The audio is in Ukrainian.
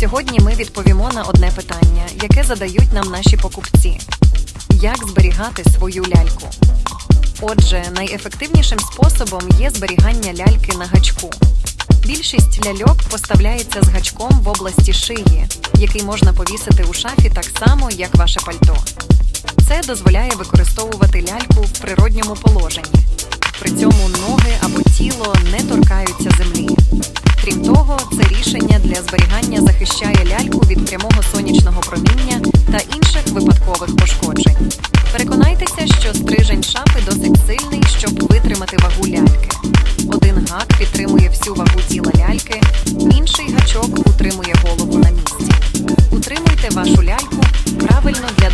Сьогодні ми відповімо на одне питання, яке задають нам наші покупці: як зберігати свою ляльку? Отже, найефективнішим способом є зберігання ляльки на гачку. Більшість ляльок поставляється з гачком в області шиї, який можна повісити у шафі так само, як ваше пальто. Це дозволяє використовувати ляльку в природньому положенні. При цьому ноги або тіло не торкаються землі. прямого сонячного проміння та інших випадкових пошкоджень. Переконайтеся, що стрижень шапи досить сильний, щоб витримати вагу ляльки. Один гак підтримує всю вагу тіла ляльки, інший гачок утримує голову на місці. Утримуйте вашу ляльку правильно для